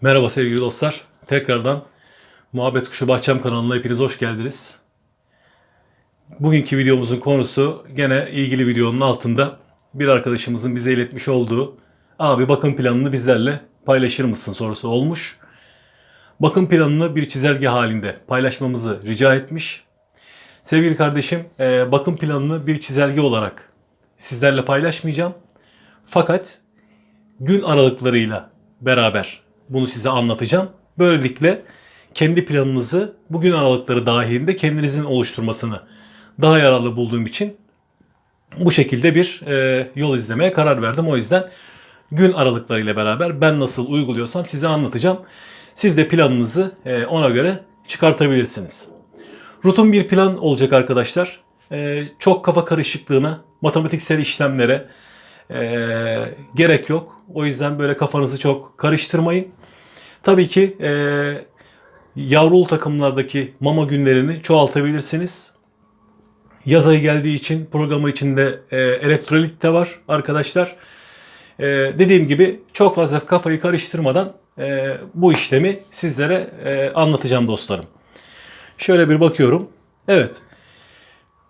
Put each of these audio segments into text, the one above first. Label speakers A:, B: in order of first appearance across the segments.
A: Merhaba sevgili dostlar. Tekrardan Muhabbet Kuşu Bahçem kanalına hepiniz hoş geldiniz. Bugünkü videomuzun konusu gene ilgili videonun altında bir arkadaşımızın bize iletmiş olduğu abi bakım planını bizlerle paylaşır mısın sorusu olmuş. Bakım planını bir çizelge halinde paylaşmamızı rica etmiş. Sevgili kardeşim e, bakım planını bir çizelge olarak sizlerle paylaşmayacağım. Fakat gün aralıklarıyla beraber bunu size anlatacağım. Böylelikle kendi planınızı bugün aralıkları dahilinde kendinizin oluşturmasını daha yararlı bulduğum için bu şekilde bir e, yol izlemeye karar verdim. O yüzden gün aralıklarıyla beraber ben nasıl uyguluyorsam size anlatacağım. Siz de planınızı e, ona göre çıkartabilirsiniz. Rutin bir plan olacak arkadaşlar. E, çok kafa karışıklığına, matematiksel işlemlere e, gerek yok. O yüzden böyle kafanızı çok karıştırmayın. Tabii ki e, yavrulu takımlardaki mama günlerini çoğaltabilirsiniz. Yaz ayı geldiği için programın içinde e, elektrolit de var arkadaşlar. E, dediğim gibi çok fazla kafayı karıştırmadan e, bu işlemi sizlere e, anlatacağım dostlarım. Şöyle bir bakıyorum. Evet.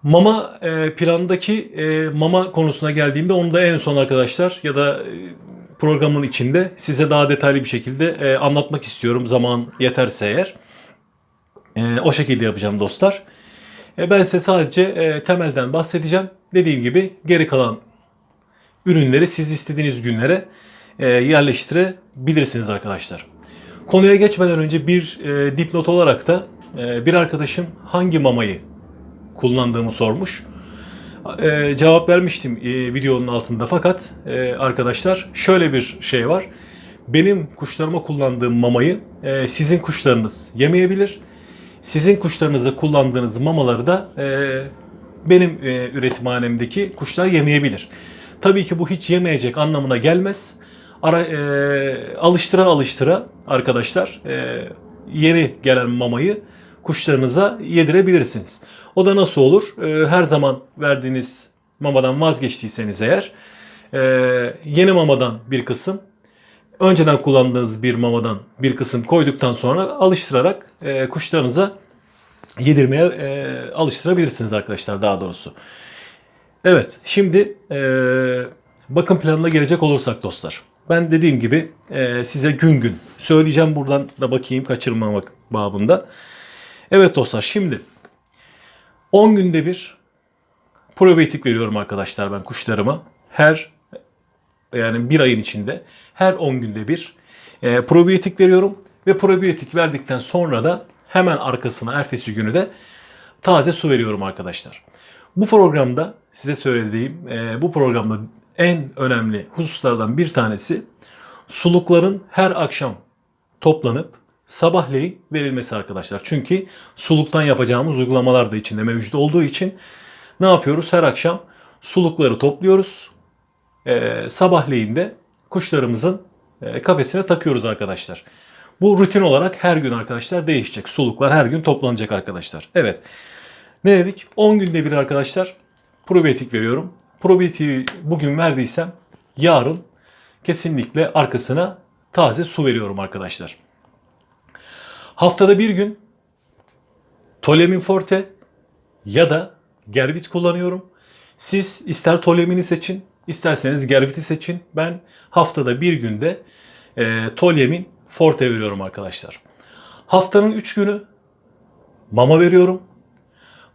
A: Mama e, plandaki e, mama konusuna geldiğimde onu da en son arkadaşlar ya da e, programın içinde size daha detaylı bir şekilde e, anlatmak istiyorum zaman yeterse eğer. E, o şekilde yapacağım dostlar. E, ben size sadece e, temelden bahsedeceğim. Dediğim gibi geri kalan ürünleri siz istediğiniz günlere e, yerleştirebilirsiniz arkadaşlar. Konuya geçmeden önce bir e, dipnot olarak da e, bir arkadaşım hangi mamayı kullandığımı sormuş. E, cevap vermiştim e, videonun altında fakat e, arkadaşlar şöyle bir şey var. Benim kuşlarıma kullandığım mamayı e, sizin kuşlarınız yemeyebilir. Sizin kuşlarınıza kullandığınız mamaları da e, benim e, üretimhanemdeki kuşlar yemeyebilir. Tabii ki bu hiç yemeyecek anlamına gelmez. Ara, e, alıştıra alıştıra arkadaşlar e, yeni gelen mamayı kuşlarınıza yedirebilirsiniz. O da nasıl olur? E, her zaman verdiğiniz mamadan vazgeçtiyseniz eğer e, yeni mamadan bir kısım önceden kullandığınız bir mamadan bir kısım koyduktan sonra alıştırarak e, kuşlarınıza yedirmeye e, alıştırabilirsiniz arkadaşlar daha doğrusu. Evet şimdi bakım planına gelecek olursak dostlar. Ben dediğim gibi size gün gün söyleyeceğim buradan da bakayım kaçırmamak babında. Evet dostlar şimdi 10 günde bir probiyotik veriyorum arkadaşlar ben kuşlarıma. Her yani bir ayın içinde her 10 günde bir e, probiyotik veriyorum. Ve probiyotik verdikten sonra da hemen arkasına ertesi günü de taze su veriyorum arkadaşlar. Bu programda size söylediğim e, bu programda en önemli hususlardan bir tanesi sulukların her akşam toplanıp sabahleyin verilmesi arkadaşlar. Çünkü suluktan yapacağımız uygulamalar da içinde mevcut olduğu için ne yapıyoruz? Her akşam sulukları topluyoruz. Ee, sabahleyin de kuşlarımızın e, kafesine takıyoruz arkadaşlar. Bu rutin olarak her gün arkadaşlar değişecek. Suluklar her gün toplanacak arkadaşlar. Evet. Ne dedik? 10 günde bir arkadaşlar probiyotik veriyorum. Probiyetiği bugün verdiysem yarın kesinlikle arkasına taze su veriyorum arkadaşlar. Haftada bir gün Tolemin Forte ya da Gervit kullanıyorum. Siz ister Tolemin'i seçin, isterseniz Gervit'i seçin. Ben haftada bir günde e, Tolyemin Forte veriyorum arkadaşlar. Haftanın 3 günü mama veriyorum.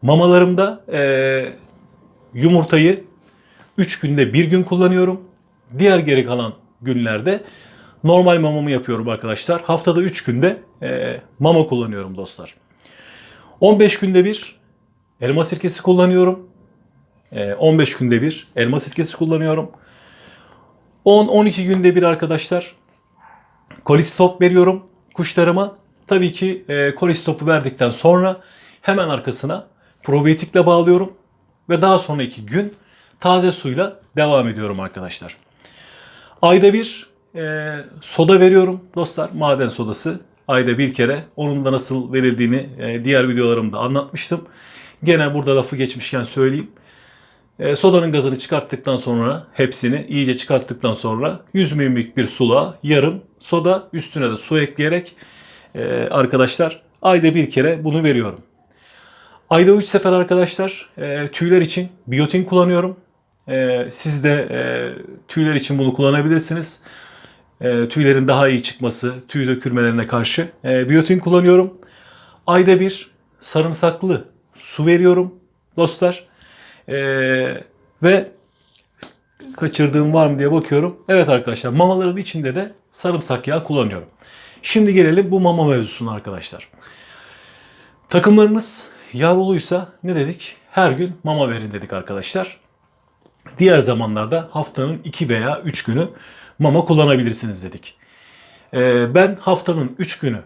A: Mamalarımda e, yumurtayı 3 günde bir gün kullanıyorum. Diğer geri kalan günlerde normal mamamı yapıyorum arkadaşlar. Haftada 3 günde e, mama kullanıyorum dostlar. 15 günde bir elma sirkesi kullanıyorum. E, 15 günde bir elma sirkesi kullanıyorum. 10-12 günde bir arkadaşlar kolistop veriyorum kuşlarıma. Tabii ki e, kolistopu verdikten sonra hemen arkasına probiyotikle bağlıyorum. Ve daha sonraki gün taze suyla devam ediyorum arkadaşlar. Ayda bir e, soda veriyorum dostlar. Maden sodası. Ayda bir kere. Onun da nasıl verildiğini e, diğer videolarımda anlatmıştım. Gene burada lafı geçmişken söyleyeyim. E, sodanın gazını çıkarttıktan sonra hepsini iyice çıkarttıktan sonra 100 milimlik bir suluğa yarım soda üstüne de su ekleyerek e, arkadaşlar ayda bir kere bunu veriyorum. Ayda 3 sefer arkadaşlar e, tüyler için biyotin kullanıyorum. E, siz de e, tüyler için bunu kullanabilirsiniz. E, tüylerin daha iyi çıkması, tüy dökülmelerine karşı e, biyotin kullanıyorum. Ayda bir sarımsaklı su veriyorum dostlar. E, ve kaçırdığım var mı diye bakıyorum. Evet arkadaşlar mamaların içinde de sarımsak yağı kullanıyorum. Şimdi gelelim bu mama mevzusuna arkadaşlar. Takımlarınız yavruluysa ne dedik? Her gün mama verin dedik arkadaşlar. Diğer zamanlarda haftanın 2 veya 3 günü mama kullanabilirsiniz dedik. Ee, ben haftanın 3 günü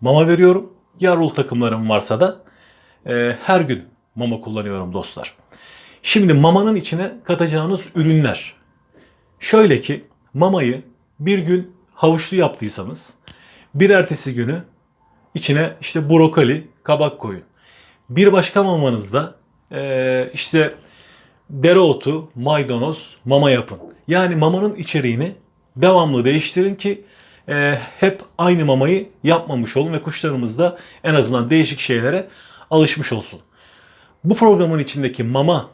A: mama veriyorum. Yavrulu takımlarım varsa da e, her gün mama kullanıyorum dostlar. Şimdi mamanın içine katacağınız ürünler. Şöyle ki mamayı bir gün havuçlu yaptıysanız bir ertesi günü içine işte brokoli, kabak koyun. Bir başka mamanızda e, işte dereotu, maydanoz, mama yapın. Yani mamanın içeriğini devamlı değiştirin ki e, hep aynı mamayı yapmamış olun ve kuşlarımız da en azından değişik şeylere alışmış olsun. Bu programın içindeki mamanın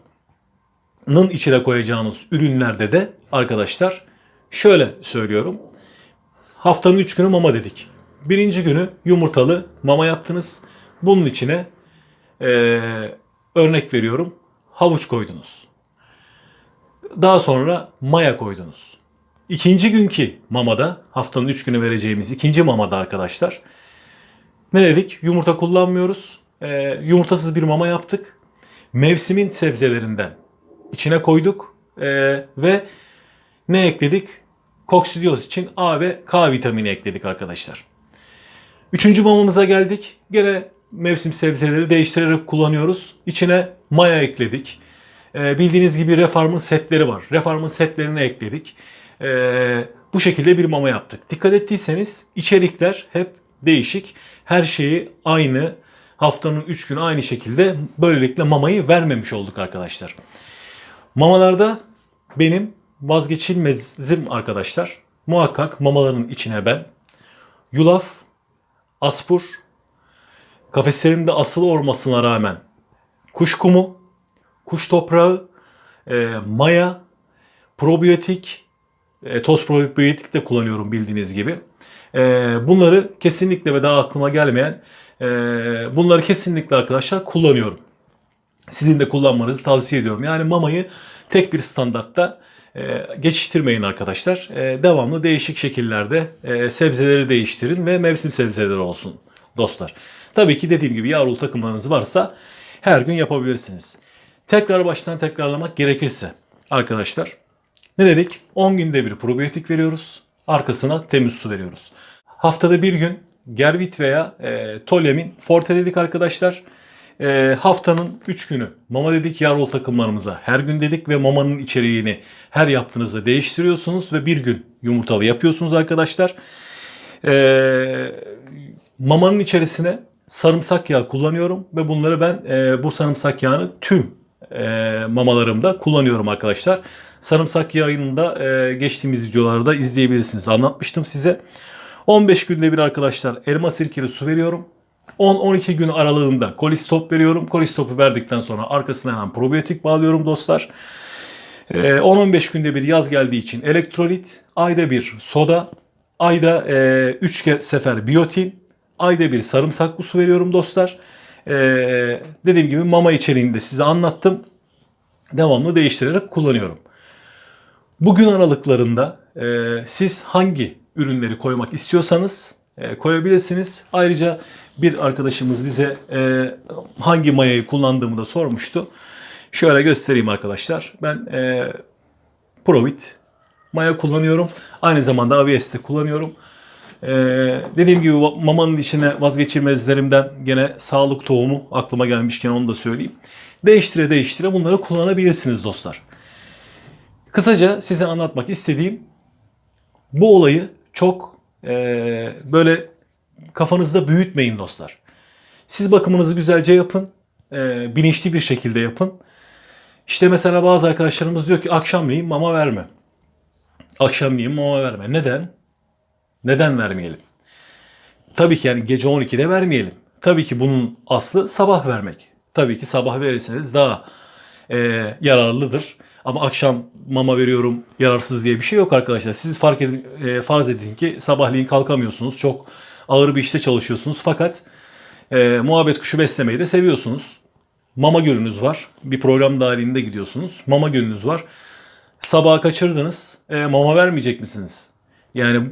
A: içine koyacağınız ürünlerde de arkadaşlar şöyle söylüyorum. Haftanın 3 günü mama dedik. Birinci günü yumurtalı mama yaptınız. Bunun içine eee, örnek veriyorum havuç koydunuz. Daha sonra maya koydunuz. İkinci günkü mamada haftanın 3 günü vereceğimiz ikinci mamada arkadaşlar ne dedik? Yumurta kullanmıyoruz. Eee, yumurtasız bir mama yaptık. Mevsimin sebzelerinden içine koyduk Eee, ve ne ekledik? Koksidiyoz için A ve K vitamini ekledik arkadaşlar. Üçüncü mamamıza geldik. Gene mevsim sebzeleri değiştirerek kullanıyoruz. İçine maya ekledik. Ee, bildiğiniz gibi Refarm'ın setleri var. Refarm'ın setlerini ekledik. Ee, bu şekilde bir mama yaptık. Dikkat ettiyseniz içerikler hep değişik. Her şeyi aynı haftanın 3 günü aynı şekilde böylelikle mamayı vermemiş olduk arkadaşlar. Mamalarda benim vazgeçilmezim arkadaşlar. Muhakkak mamaların içine ben yulaf, aspur, kafeslerinde asılı olmasına rağmen kuş kumu, kuş toprağı, e, maya, probiyotik, e, toz probiyotik de kullanıyorum bildiğiniz gibi. E, bunları kesinlikle ve daha aklıma gelmeyen e, bunları kesinlikle arkadaşlar kullanıyorum. Sizin de kullanmanızı tavsiye ediyorum. Yani mamayı tek bir standartta e, geçiştirmeyin arkadaşlar. E, devamlı değişik şekillerde e, sebzeleri değiştirin ve mevsim sebzeleri olsun dostlar. Tabii ki dediğim gibi yavrulu takımlarınız varsa her gün yapabilirsiniz. Tekrar baştan tekrarlamak gerekirse arkadaşlar ne dedik? 10 günde bir probiyotik veriyoruz. Arkasına temiz su veriyoruz. Haftada bir gün Gervit veya e, Tolemin Forte dedik arkadaşlar. E, haftanın 3 günü mama dedik yavrulu takımlarımıza. Her gün dedik ve mamanın içeriğini her yaptığınızda değiştiriyorsunuz ve bir gün yumurtalı yapıyorsunuz arkadaşlar. E, mamanın içerisine sarımsak yağı kullanıyorum ve bunları ben e, bu sarımsak yağını tüm e, mamalarımda kullanıyorum arkadaşlar. Sarımsak yağını da e, geçtiğimiz videolarda izleyebilirsiniz. Anlatmıştım size. 15 günde bir arkadaşlar elma sirkeli su veriyorum. 10-12 gün aralığında kolistop veriyorum. Kolistopu verdikten sonra arkasına hemen probiyotik bağlıyorum dostlar. Ee, 10-15 günde bir yaz geldiği için elektrolit, ayda bir soda, ayda 3 sefer biyotin, ayda bir sarımsaklı su veriyorum dostlar. Ee, dediğim gibi mama içeriğini de size anlattım. Devamlı değiştirerek kullanıyorum. Bugün aralıklarında e, siz hangi ürünleri koymak istiyorsanız e, koyabilirsiniz. Ayrıca bir arkadaşımız bize e, hangi mayayı kullandığımı da sormuştu. Şöyle göstereyim arkadaşlar. Ben e, Provit maya kullanıyorum. Aynı zamanda AVS'te kullanıyorum. E, dediğim gibi mamanın içine vazgeçilmezlerimden gene sağlık tohumu aklıma gelmişken onu da söyleyeyim. Değiştire değiştire bunları kullanabilirsiniz dostlar. Kısaca size anlatmak istediğim bu olayı çok e, böyle kafanızda büyütmeyin dostlar. Siz bakımınızı güzelce yapın. e, bilinçli bir şekilde yapın. İşte mesela bazı arkadaşlarımız diyor ki akşamleyin mama verme. Akşamleyin mama verme. Neden? Neden vermeyelim? Tabii ki yani gece 12'de vermeyelim. Tabii ki bunun aslı sabah vermek. Tabii ki sabah verirseniz daha e, yararlıdır. Ama akşam mama veriyorum yararsız diye bir şey yok arkadaşlar. Siz fark edin, e, farz edin ki sabahleyin kalkamıyorsunuz. Çok ağır bir işte çalışıyorsunuz. Fakat e, muhabbet kuşu beslemeyi de seviyorsunuz. Mama gününüz var. Bir program dahilinde gidiyorsunuz. Mama gününüz var. Sabaha kaçırdınız. E, mama vermeyecek misiniz? Yani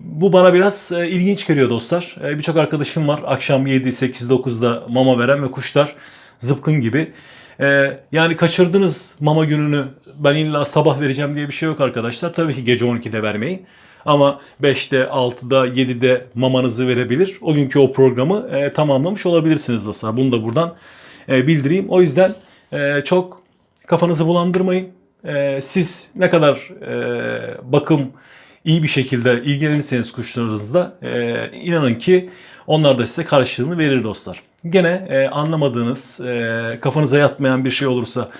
A: bu bana biraz e, ilginç geliyor dostlar. E, Birçok arkadaşım var akşam 7, 8, 9'da mama veren ve kuşlar zıpkın gibi. E, yani kaçırdınız mama gününü ben illa sabah vereceğim diye bir şey yok arkadaşlar. Tabii ki gece 12'de vermeyin. Ama 5'te, 6'da, 7'de mamanızı verebilir. O günkü o programı e, tamamlamış olabilirsiniz dostlar. Bunu da buradan e, bildireyim. O yüzden e, çok kafanızı bulandırmayın. E, siz ne kadar e, bakım iyi bir şekilde ilgilenirseniz kuşlarınızla e, inanın ki onlar da size karşılığını verir dostlar. Gene e, anlamadığınız, e, kafanıza yatmayan bir şey olursa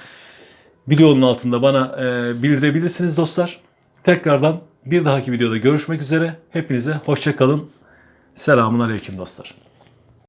A: videonun altında bana e, bildirebilirsiniz dostlar. Tekrardan bir dahaki videoda görüşmek üzere. Hepinize hoşça kalın. Selamun aleyküm dostlar.